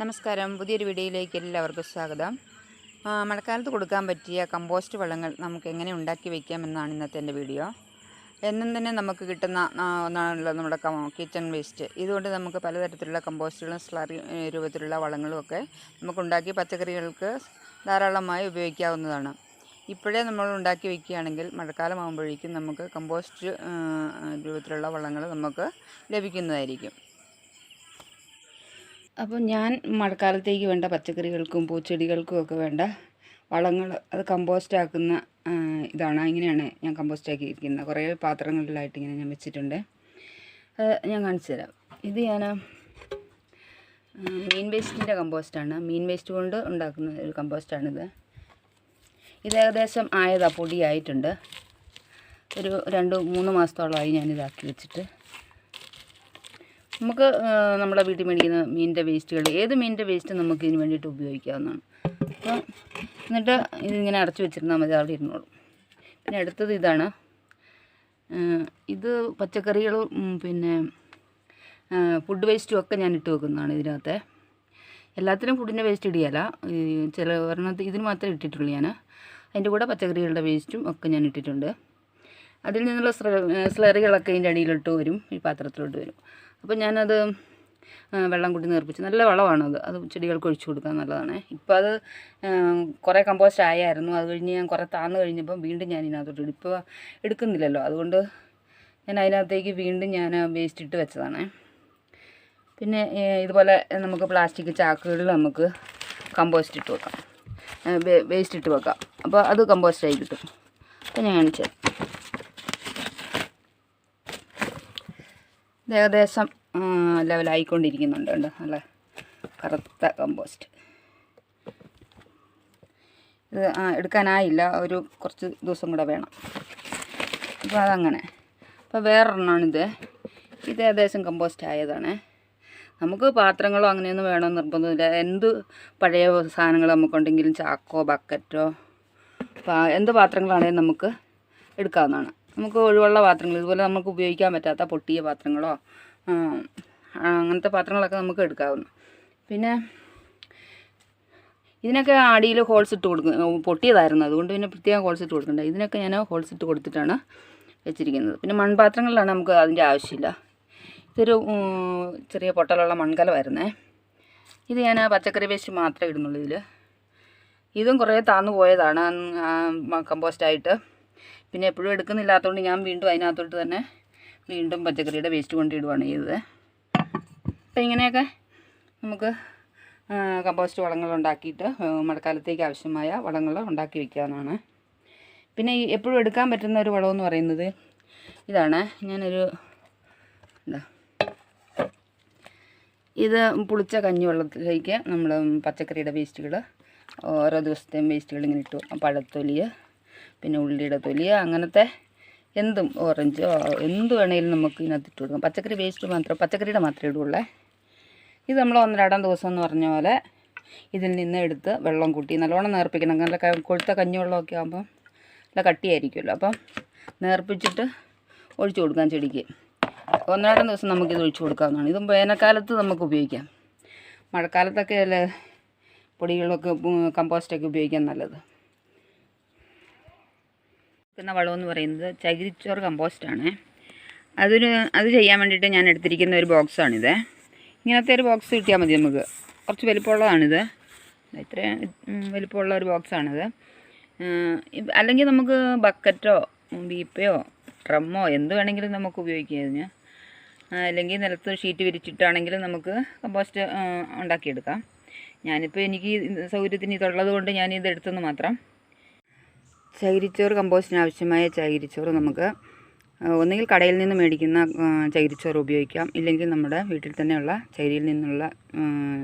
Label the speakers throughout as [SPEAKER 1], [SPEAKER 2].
[SPEAKER 1] നമസ്കാരം. പുതിയൊരു വീഡിയോയിലേക്ക് എല്ലാവർക്കും സ്വാഗതം. മഴക്കാലത്ത് കൊടുക്കാൻ പറ്റിയ കമ്പോസ്റ്റ് വളങ്ങൾ നമുക്ക് എങ്ങനെ ഉണ്ടാക്കി വയ്ക്കാം എന്നാണ് ഇന്നത്തെ എന്റെ വീഡിയോ. എന്നും തന്നെ നമുക്ക് കിട്ടുന്ന ഒന്നാണല്ലോ നമ്മുടെ കിച്ചൺ വേസ്റ്റ്. ഇതുകൊണ്ട് നമുക്ക് പലതരത്തിലുള്ള കമ്പോസ്റ്റുകളും സ്ലറി രൂപത്തിലുള്ള വളങ്ങളും ഒക്കെ നമുക്ക് ഉണ്ടാക്കി പച്ചക്കറികൾക്ക് ധാരാളമായി ഉപയോഗിക്കാവുന്നതാണ്. ഇപ്പോഴേ നമ്മൾ ഉണ്ടാക്കി വയ്ക്കുകയാണെങ്കിൽ മഴക്കാലമാകുമ്പോഴേക്കും നമുക്ക് കമ്പോസ്റ്റ് രൂപത്തിലുള്ള വളങ്ങൾ നമുക്ക് ലഭിക്കുന്നതായിരിക്കും. അപ്പോൾ ഞാൻ മഴക്കാലത്തേക്ക് വേണ്ട പച്ചക്കറികൾക്കും പൂച്ചെടികൾക്കും ഒക്കെ വേണ്ട വളങ്ങൾ അത് കമ്പോസ്റ്റ് ആക്കുന്ന ഇതാണ്. ഇങ്ങനെയാണ് ഞാൻ കമ്പോസ്റ്റ് ആക്കിയിരിക്കുന്നത് കുറേ പാത്രങ്ങളിലായിട്ട് ഇങ്ങനെ ഞാൻ വെച്ചിട്ടുണ്ട്. അത് ഞാൻ കാണിച്ചു തരാം. ഇത് ഞാൻ മീൻ വേസ്റ്റിന്റെ കമ്പോസ്റ്റാണ് മീൻ വേസ്റ്റ് കൊണ്ട് ഉണ്ടാക്കുന്ന ഒരു കമ്പോസ്റ്റാണിത് ഇത് ഏകദേശം ആയതാ പൊടിയായിട്ടുണ്ട്. ഒരു രണ്ട് മൂന്ന് മാസത്തോളമായി ഞാനിതാക്കി വെച്ചിട്ട്. നമുക്ക് നമ്മുടെ വീട്ടിൽ മേടിക്കുന്ന മീനിന്റെ വേസ്റ്റുകൾ ഏത് മീനിന്റെ വേസ്റ്റ് നമുക്ക് ഇതിന് വേണ്ടിയിട്ട് ഉപയോഗിക്കാവുന്നതാണ്. അപ്പോൾ എന്നിട്ട് ഇതിങ്ങനെ അടച്ചു വെച്ചിരുന്നാൽ മതി അവിടെ ഇരുന്നോളും. പിന്നെ അടുത്തത് ഇതാണ് ഇത് പച്ചക്കറികളും പിന്നെ ഫുഡ് വേസ്റ്റും ഒക്കെ ഞാൻ ഇട്ട് വെക്കുന്നതാണ് ഇതിനകത്തെ. എല്ലാത്തിനും ഫുഡിന്റെ വേസ്റ്റ് ഇടിയല്ല. ചില ഒരെണ്ണത്തിൽ ഇതിന് മാത്രമേ ഇട്ടിട്ടുള്ളൂ ഞാൻ. അതിന്റെ കൂടെ പച്ചക്കറികളുടെ വേസ്റ്റും ഒക്കെ ഞാൻ ഇട്ടിട്ടുണ്ട്. അതിൽ നിന്നുള്ള സ്ലറികളൊക്കെ ഇതിന്റെ അടിയിലോട്ട് വരും ഈ പാത്രത്തിലോട്ട് വരും. അപ്പോൾ ഞാനത് വെള്ളം കൂട്ടി നിർപ്പിച്ചു. നല്ല വളമാണത്. അത് ചെടികൾക്ക് ഒഴിച്ചു കൊടുക്കാൻ നല്ലതാണ്. ഇപ്പോൾ അത് കുറേ കമ്പോസ്റ്റ് ആയായിരുന്നു. അത് കഴിഞ്ഞ് ഞാൻ കുറേ താന്ന് കഴിഞ്ഞപ്പം വീണ്ടും ഞാൻ ഇതിനകത്തോട്ട് ഇപ്പോൾ എടുക്കുന്നില്ലല്ലോ. അതുകൊണ്ട് ഞാൻ അതിനകത്തേക്ക് വീണ്ടും ഞാൻ വേസ്റ്റ് ഇട്ട് വെച്ചതാണ്. പിന്നെ ഇതുപോലെ നമുക്ക് പ്ലാസ്റ്റിക് ചാക്കുകളിൽ നമുക്ക് കമ്പോസ്റ്റ് ഇട്ട് വെക്കാം. വേസ്റ്റ് ഇട്ട് വെക്കാം. അപ്പോൾ അത് കമ്പോസ്റ്റായി കിട്ടും. അപ്പോൾ ഞാൻ കാണിച്ചു തരാം. ഇത് ഏകദേശം ലെവലായിക്കൊണ്ടിരിക്കുന്നുണ്ട് കേട്ടോ നല്ല കറുത്ത കമ്പോസ്റ്റ് ഇത് എടുക്കാനായില്ല. ഒരു കുറച്ച് ദിവസം കൂടെ വേണം. അപ്പോൾ അതങ്ങനെ. അപ്പോൾ വേറൊരെണ്ണമാണിത് ഇത് ഏകദേശം കമ്പോസ്റ്റ് ആയതാണ്. നമുക്ക് പാത്രങ്ങളോ അങ്ങനെയൊന്നും വേണമെന്ന് നിർബന്ധമില്ല. എന്ത് പഴയ സാധനങ്ങൾ നമുക്കുണ്ടെങ്കിലും ചാക്കോ ബക്കറ്റോ എന്ത് പാത്രങ്ങളാണെങ്കിലും നമുക്ക് എടുക്കാവുന്നതാണ്. നമുക്ക് ഒഴിവുള്ള പാത്രങ്ങൾ ഇതുപോലെ നമുക്ക് ഉപയോഗിക്കാൻ പറ്റാത്ത പൊട്ടിയ പാത്രങ്ങളോ അങ്ങനത്തെ പാത്രങ്ങളൊക്കെ നമുക്ക് എടുക്കാവുന്നു. പിന്നെ ഇതിനൊക്കെ അടിയിൽ ഹോൾസ് ഇട്ട് കൊടുക്കും പൊട്ടിയതായിരുന്നു. അതുകൊണ്ട് പിന്നെ പ്രത്യേകം ഹോൾസ് ഇട്ട് കൊടുക്കണ്ട. ഇതിനൊക്കെ ഞാൻ ഹോൾസ് ഇട്ട് കൊടുത്തിട്ടാണ് വെച്ചിരിക്കുന്നത്. പിന്നെ മൺപാത്രങ്ങളിലാണ് നമുക്ക് അതിന്റെ ആവശ്യമില്ല. ഇതൊരു ചെറിയ പൊട്ടലുള്ള മൺകലമായിരുന്നേ. ഇത് ഞാൻ പച്ചക്കറി വേസ്റ്റ് മാത്രമേ ഇടുന്നുള്ളൂ ഇതിൽ ഇതും കുറേ താന്നു പോയതാണ് കമ്പോസ്റ്റായിട്ട്. പിന്നെ എപ്പോഴും എടുക്കുന്നില്ലാത്തതുകൊണ്ട് ഞാൻ വീണ്ടും അതിനകത്തോട്ട് തന്നെ വീണ്ടും പച്ചക്കറിയുടെ വേസ്റ്റ് കൊണ്ടിടുവാണ് ചെയ്തത്. അപ്പം ഇങ്ങനെയൊക്കെ നമുക്ക് കമ്പോസ്റ്റ് വളങ്ങൾ ഉണ്ടാക്കിയിട്ട് മഴക്കാലത്തേക്ക് ആവശ്യമായ വളങ്ങൾ ഉണ്ടാക്കി വയ്ക്കാവുന്നതാണ് പിന്നെ എപ്പോഴും എടുക്കാൻ പറ്റുന്ന ഒരു വളമെന്ന് പറയുന്നത് ഇതാണ്. ഞാനൊരു എന്താ ഇത് പുളിച്ച കഞ്ഞി വെള്ളത്തിലേക്ക് നമ്മൾ പച്ചക്കറിയുടെ വേസ്റ്റുകൾ ഓരോ ദിവസത്തെയും വേസ്റ്റുകൾ ഇങ്ങനെ ഇട്ടു. പഴത്തൊലി പിന്നെ ഉള്ളിയുടെ തൊലി അങ്ങനത്തെ എന്തും ഓറഞ്ചോ എന്ത് വേണേലും നമുക്ക് ഇതിനകത്ത് ഇട്ട് കൊടുക്കാം. പച്ചക്കറി വേസ്റ്റ് മാത്രം പച്ചക്കറിയുടെ മാത്രമേ ഇടുള്ളേ ഇത് നമ്മൾ ഒന്നരാടം ദിവസം എന്ന് പറഞ്ഞ പോലെ ഇതിൽ നിന്ന് എടുത്ത് വെള്ളം കൂട്ടി നല്ലോണം നേർപ്പിക്കണം. നല്ല കൊഴുത്ത കഞ്ഞിവെള്ളമൊക്കെ ആകുമ്പോൾ നല്ല കട്ടിയായിരിക്കുമല്ലോ. അപ്പം നേർപ്പിച്ചിട്ട് ഒഴിച്ചു കൊടുക്കാം ചെടിക്ക്. ഒന്നരാടം ദിവസം നമുക്കിത് ഒഴിച്ചു കൊടുക്കാവുന്നതാണ്. ഇതും വേനൽക്കാലത്ത് നമുക്ക് ഉപയോഗിക്കാം. മഴക്കാലത്തൊക്കെ അല്ലേ പൊടികളൊക്കെ കമ്പോസ്റ്റൊക്കെ ഉപയോഗിക്കാൻ നല്ലത്. പിന്നെ വളമെന്ന് പറയുന്നത് ചകിരിച്ചോറ് കമ്പോസ്റ്റാണ്. അതിന് അത് ചെയ്യാൻ വേണ്ടിയിട്ട് ഞാൻ എടുത്തിരിക്കുന്ന ഒരു ബോക്സാണിത്. ഇങ്ങനത്തെ ഒരു ബോക്സ് കിട്ടിയാൽ മതി നമുക്ക്. കുറച്ച് വലിപ്പമുള്ളതാണിത്. ഇത്രയും ഉം, വലിപ്പമുള്ള ഒരു ബോക്സാണിത്. അല്ലെങ്കിൽ നമുക്ക് ബക്കറ്റോ ബീപ്പയോ ഡ്രമ്മോ എന്ത് വേണമെങ്കിലും നമുക്ക് ഉപയോഗിക്കാം ഇതിന്. അല്ലെങ്കിൽ നിലത്ത് ഷീറ്റ് വിരിച്ചിട്ടാണെങ്കിലും നമുക്ക് കമ്പോസ്റ്റ് ഉണ്ടാക്കിയെടുക്കാം. ഞാനിപ്പോൾ എനിക്ക് സൗകര്യത്തിന് ഇതുള്ളത് കൊണ്ട് ഞാനിത് എടുത്തെന്ന് മാത്രം. ചകിരിച്ചോറ് കമ്പോസ്റ്റിന് ആവശ്യമായ ചകിരിച്ചോറ് നമുക്ക് ഒന്നുകിൽ കടയിൽ നിന്ന് മേടിക്കുന്ന ചകിരിച്ചോറ് ഉപയോഗിക്കാം. ഇല്ലെങ്കിൽ നമ്മുടെ വീട്ടിൽ തന്നെയുള്ള ചകിരിയിൽ നിന്നുള്ള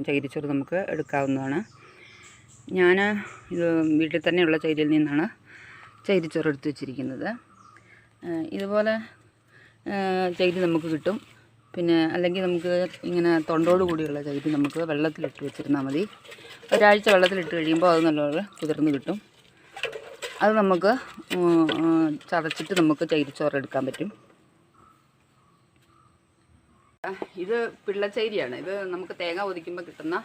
[SPEAKER 1] ചകിരിച്ചോറ് നമുക്ക് എടുക്കാവുന്നതാണ്. ഞാൻ ഇത് വീട്ടിൽ തന്നെയുള്ള ചകിരിയിൽ നിന്നാണ് ചകിരിച്ചോറ് എടുത്തു വച്ചിരിക്കുന്നത്. ഇതുപോലെ ചകിരി നമുക്ക് കിട്ടും. പിന്നെ അല്ലെങ്കിൽ നമുക്ക് ഇങ്ങനെ തൊണ്ടോട് കൂടിയുള്ള ചകിരി നമുക്ക് വെള്ളത്തിലിട്ട് വെച്ചിരുന്നാൽ മതി. ഒരാഴ്ച വെള്ളത്തിലിട്ട് കഴിയുമ്പോൾ അത് നല്ലപോലെ കുതിർന്ന് കിട്ടും. അത് നമുക്ക് ചതച്ചിട്ട് നമുക്ക് ചകിരിച്ചോറ് എടുക്കാൻ പറ്റും. ഇത് പിള്ളച്ചൈരിയാണ് ഇത് നമുക്ക് തേങ്ങ ഒതിക്കുമ്പോൾ കിട്ടുന്ന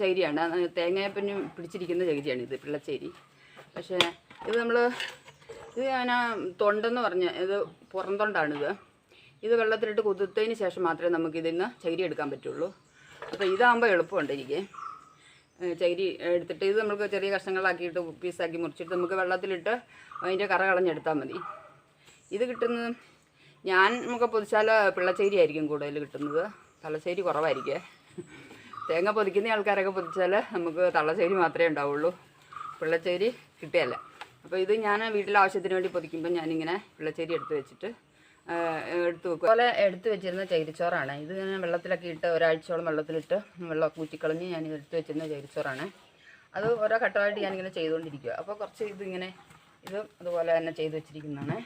[SPEAKER 1] ചൈരിയാണ്. ചകിരിയാണ് പിന്നെ പിടിച്ചിരിക്കുന്ന ചകിരിയാണ് ഇത് പിള്ളച്ചേരി പക്ഷേ ഇത് നമ്മൾ ഇത് ഞാൻ തൊണ്ടെന്ന് പറഞ്ഞ ഇത് പുറം തൊണ്ടാണിത് ഇത്. വെള്ളത്തിലിട്ട് കുതിർത്തതിന് ശേഷം മാത്രമേ നമുക്ക് നിന്ന് ചകിരി എടുക്കാൻ പറ്റുള്ളൂ. അപ്പോൾ ഇതാകുമ്പോൾ എളുപ്പമുണ്ട് എനിക്ക്. ചകിരി എടുത്തിട്ട് ഇത് നമുക്ക് ചെറിയ കഷ്ണങ്ങളാക്കിയിട്ട് പീസാക്കി മുറിച്ചിട്ട് നമുക്ക് വെള്ളത്തിലിട്ട് അതിന്റെ കറ കളഞ്ഞെടുത്താൽ മതി. ഇത് കിട്ടുന്നത് ഞാൻ നമുക്ക് പൊതിച്ചാൽ പിള്ളച്ചേരി ആയിരിക്കും കൂടുതൽ കിട്ടുന്നത്. തള്ളശ്ശേരി കുറവായിരിക്കേ. തേങ്ങ പൊതിക്കുന്ന ആൾക്കാരൊക്കെ പൊതിച്ചാൽ നമുക്ക് തള്ളശ്ശേരി മാത്രമേ ഉണ്ടാവുള്ളൂ. പിള്ളച്ചേരി കിട്ടുകയല്ല അപ്പോൾ ഇത് ഞാൻ വീട്ടിലെ ആവശ്യത്തിന് വേണ്ടി പൊതിക്കുമ്പോൾ ഞാനിങ്ങനെ പിള്ളച്ചേരി എടുത്ത് വെച്ചിട്ട് എടുത്ത് വെക്കും. അതുപോലെ എടുത്ത് വെച്ചിരുന്ന ചകിരിച്ചോറാണ് ഇത് ഞാൻ വെള്ളത്തിലൊക്കെ ഇട്ട് ഒരാഴ്ചയോളം വെള്ളത്തിലിട്ട് വെള്ളം ഊറ്റിക്കളഞ്ഞ് ഞാൻ എടുത്ത് വെച്ചിരുന്ന ചകിരിച്ചോറാണ് അത് ഓരോ ഘട്ടമായിട്ട് ഞാനിങ്ങനെ ചെയ്തുകൊണ്ടിരിക്കുക അപ്പോൾ കുറച്ച് ഇതിങ്ങനെ ഇത് അതുപോലെ തന്നെ ചെയ്ത് വെച്ചിരിക്കുന്നതാണ്.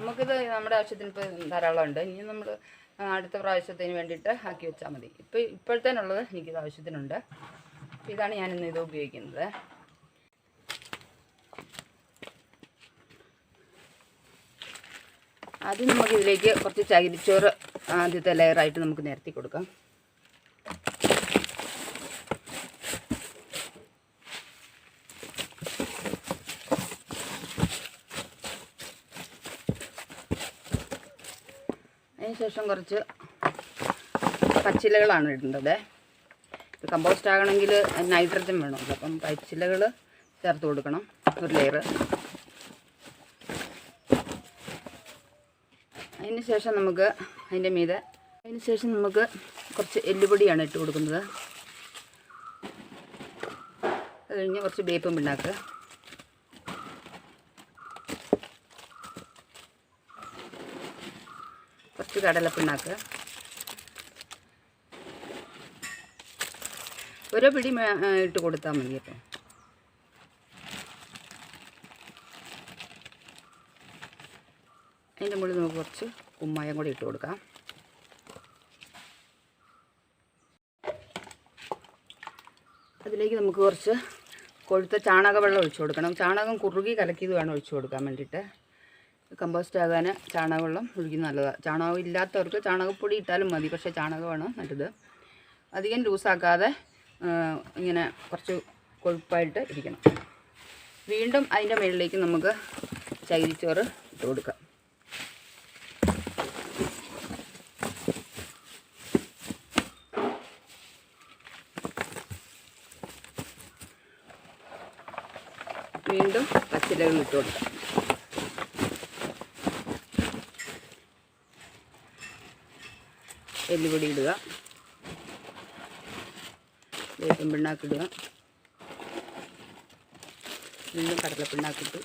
[SPEAKER 1] നമുക്കിത് നമ്മുടെ ആവശ്യത്തിന് ഇപ്പോൾ ധാരാളം ഉണ്ട്. ഇനി നമ്മൾ അടുത്ത പ്രാവശ്യത്തിന് വേണ്ടിയിട്ട് ആക്കി വെച്ചാൽ മതി. ഇപ്പോൾ ഇപ്പോഴത്തേനുള്ളത് എനിക്കിത് ആവശ്യത്തിനുണ്ട്. ഇതാണ് ഞാനിന്ന് ഇത് ഉപയോഗിക്കുന്നത്. ആദ്യം നമുക്ക് ഇതിലേക്ക് കുറച്ച് ചകിരിച്ചോറ് ആദ്യത്തെ ലെയറായിട്ട് നമുക്ക് നിരത്തി കൊടുക്കാം. അതിനുശേഷം കുറച്ച് പച്ചിലകളാണ് ഇടേണ്ടത്. ഇത് കമ്പോസ്റ്റ് ആകണമെങ്കിൽ നൈട്രജൻ വേണമല്ലോ. അപ്പം പച്ചിലകൾ ചേർത്ത് കൊടുക്കണം. ഒരു ലെയർ അതിന് ശേഷം നമുക്ക് അതിന്റെ മീതെ അതിന് ശേഷം നമുക്ക് കുറച്ച് എല്ലുപൊടിയാണ് ഇട്ട് കൊടുക്കുന്നത്. അത് കഴിഞ്ഞ് കുറച്ച് വേപ്പും പിണ്ണാക്ക്. കുറച്ച് കടലപ്പിണ്ണാക്ക്. ഓരോ പിടി ഇട്ട് കൊടുത്താൽ മതി കേട്ടോ. അതിന്റെ മുകളിൽ നമുക്ക് കുറച്ച് കുമ്മായം കൂടി ഇട്ട് കൊടുക്കാം. അതിലേക്ക് നമുക്ക് കുറച്ച് കൊഴുത്ത ചാണക വെള്ളം ഒഴിച്ചു കൊടുക്കണം. ചാണകം കുറുകി കലക്കിയത് വേണം ഒഴിച്ചു കൊടുക്കാൻ വേണ്ടിയിട്ട്. കമ്പോസ്റ്റ് ആകാൻ ചാണകവെള്ളം ഒഴിക്കുന്നത് നല്ലതാണ് ചാണകം ഇല്ലാത്തവർക്ക് ചാണകപ്പൊടി ഇട്ടാലും മതി പക്ഷേ ചാണകമാണ് നല്ലത്. അധികം ലൂസാക്കാതെ ഇങ്ങനെ കുറച്ച് കൊഴുപ്പായിട്ട് ഇരിക്കണം. വീണ്ടും അതിന്റെ മുകളിലേക്ക് നമുക്ക് ചകിരിച്ചോറ് ഇട്ട് കൊടുക്കാം. വീണ്ടും പച്ചിലകൾ ഇട്ട് കൊടുക്കാം. എല്ലുപൊടി ഇടുക. വേപ്പം പിണ്ണാക്കിടുക വീണ്ടും കടലപ്പിണ്ണാക്കിട്ട്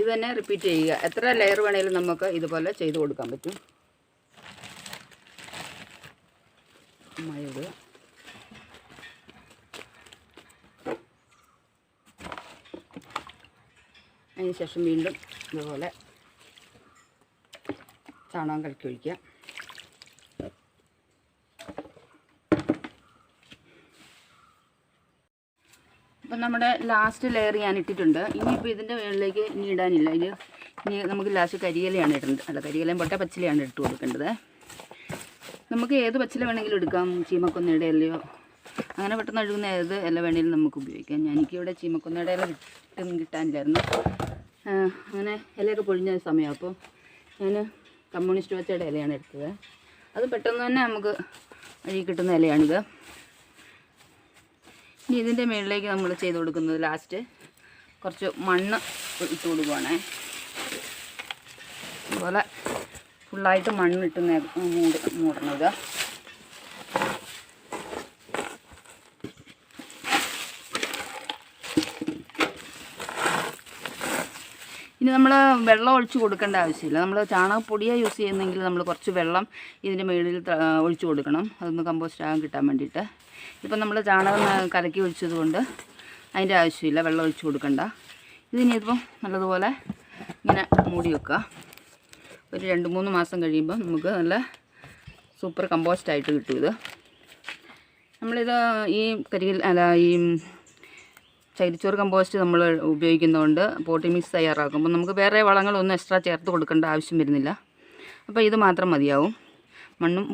[SPEAKER 1] ഇത് തന്നെ റിപ്പീറ്റ് ചെയ്യുക. എത്ര ലെയർ വേണേലും നമുക്ക് ഇതുപോലെ ചെയ്ത് കൊടുക്കാൻ പറ്റും. മഴ ഇടുക. അതിന് ശേഷം വീണ്ടും ഇതുപോലെ ചാണകം കലക്കി ഒഴിക്കുക. അപ്പം നമ്മുടെ ലാസ്റ്റ് ലെയർ ഞാൻ ഇട്ടിട്ടുണ്ട്. ഇനിയിപ്പോൾ ഇതിന്റെ മുകളിലേക്ക് ഇനി ഇടാനില്ല ഇത് ഇനി നമുക്ക് ലാസ്റ്റ് കരിയിലയാണ് ഇടേണ്ടത്. അല്ല കരിയിലയും പൊട്ട പച്ചിലയാണ് ഇട്ട് കൊടുക്കേണ്ടത്. നമുക്ക് ഏത് പച്ചില വേണമെങ്കിലും എടുക്കാം. ചീമക്കൊന്നയുടെ ഇലയോ അങ്ങനെ പെട്ടെന്ന് ഒഴുകുന്ന ഏത് ഇല വേണമെങ്കിലും നമുക്ക് ഉപയോഗിക്കാം. ഞാൻ എനിക്കിവിടെ ചീമക്കൊന്നയുടെ ഇല കിട്ടും കിട്ടാനില്ലായിരുന്നു. അങ്ങനെ ഇലയൊക്കെ പൊഴിഞ്ഞ സമയം അപ്പോൾ ഞാൻ കമ്മ്യൂണിസ്റ്റ് വെച്ചയുടെ ഇലയാണ് എടുത്തത്. അത് പെട്ടെന്ന് തന്നെ നമുക്ക് വഴി കിട്ടുന്ന ഇലയാണിത്. ഇനി ഇതിന്റെ മുകളിലേക്ക് നമ്മൾ ചെയ്ത് കൊടുക്കുന്നത് ലാസ്റ്റ് കുറച്ച് മണ്ണ് ഇട്ട് കൊടുക്കുവാണേ. അതുപോലെ ഫുള്ളായിട്ട് മണ്ണിട്ട് മൂടി മൂടണത്. ഇനി നമ്മൾ വെള്ളം ഒഴിച്ച് കൊടുക്കേണ്ട ആവശ്യമില്ല. നമ്മൾ ചാണകപ്പൊടിയാണ് യൂസ് ചെയ്യുന്നെങ്കിൽ നമ്മൾ കുറച്ച് വെള്ളം ഇതിന്റെ മുകളിൽ ഒഴിച്ചു കൊടുക്കണം. അതൊന്ന് കമ്പോസ്റ്റ് ആകാൻ കിട്ടാൻ വേണ്ടിയിട്ട്. ഇപ്പം നമ്മൾ ചാണകം കലക്കി ഒഴിച്ചതുകൊണ്ട് അതിന്റെ ആവശ്യമില്ല. വെള്ളം ഒഴിച്ച് കൊടുക്കണ്ട. ഇതിനിപ്പം നല്ലതുപോലെ ഇങ്ങനെ മൂടി വെക്കുക ഒരു രണ്ട് മൂന്ന് മാസം കഴിയുമ്പോൾ നമുക്ക് നല്ല സൂപ്പർ കമ്പോസ്റ്റ് ആയിട്ട് കിട്ടും ഇത്. നമ്മളിത് ഈ കരിയിൽ അല്ല ഈ ചകിരിച്ചോറ് കമ്പോസ്റ്റ് നമ്മൾ ഉപയോഗിക്കുന്നതുകൊണ്ട് പോട്ടി മിക്സ് തയ്യാറാക്കുമ്പോൾ നമുക്ക് വേറെ വളങ്ങളൊന്നും എക്സ്ട്രാ ചേർത്ത് കൊടുക്കേണ്ട ആവശ്യം വരുന്നില്ല. അപ്പോൾ ഇത് മാത്രം മതിയാവും. മണ്ണും